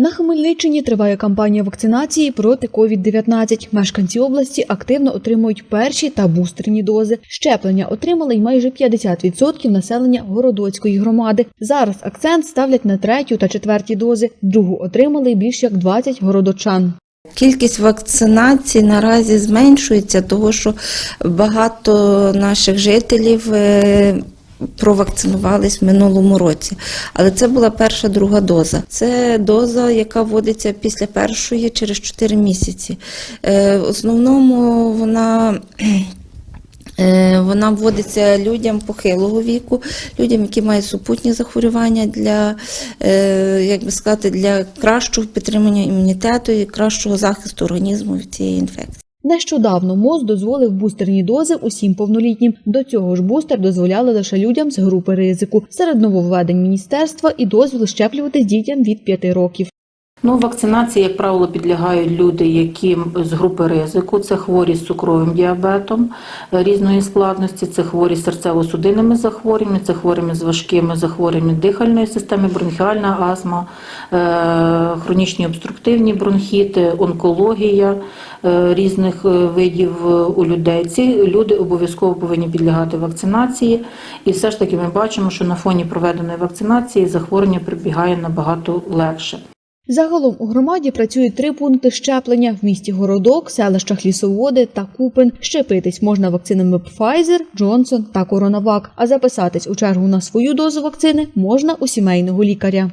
На Хмельниччині триває кампанія вакцинації проти COVID-19. Мешканці області активно отримують перші та бустерні дози. Щеплення отримали й майже 50% населення Городоцької громади. Зараз акцент ставлять на третю та четверті дози. Другу отримали більш як 20 городочан. Кількість вакцинацій наразі зменшується, тому що багато наших жителів е, провакцинувались в минулому році. Але це була перша друга доза. Це доза, яка вводиться після першої через 4 місяці. Е, В основному вона. е, Вона вводиться людям похилого віку, людям, які мають супутні захворювання для, е, як би сказати, для кращого підтримання імунітету і кращого захисту організму від цієї інфекції. Нещодавно МОЗ дозволив бустерні дози усім повнолітнім. До цього ж бустер дозволяли лише людям з групи ризику. Серед нововведень міністерства і дозвіл щеплюватись дітям від 5 років. Ну, вакцинації, як правило, підлягають люди, які з групи ризику. Це хворі з цукровим діабетом різної складності, це хворі з серцево-судинними захворюваннями, це хворими з важкими захворюваннями дихальної системи, бронхіальна астма, е, хронічні обструктивні бронхіти, онкологія е, різних е, видів у людей. Ці люди обов'язково повинні підлягати вакцинації, і все ж таки ми бачимо, що на фоні проведеної вакцинації захворювання прибігає набагато легше. Загалом у громаді працюють три пункти щеплення в місті Городок, селищах Лісоводи та Купин. Щепитись можна вакцинами Pfizer, Johnson та Коронавак. А записатись у чергу на свою дозу вакцини можна у сімейного лікаря.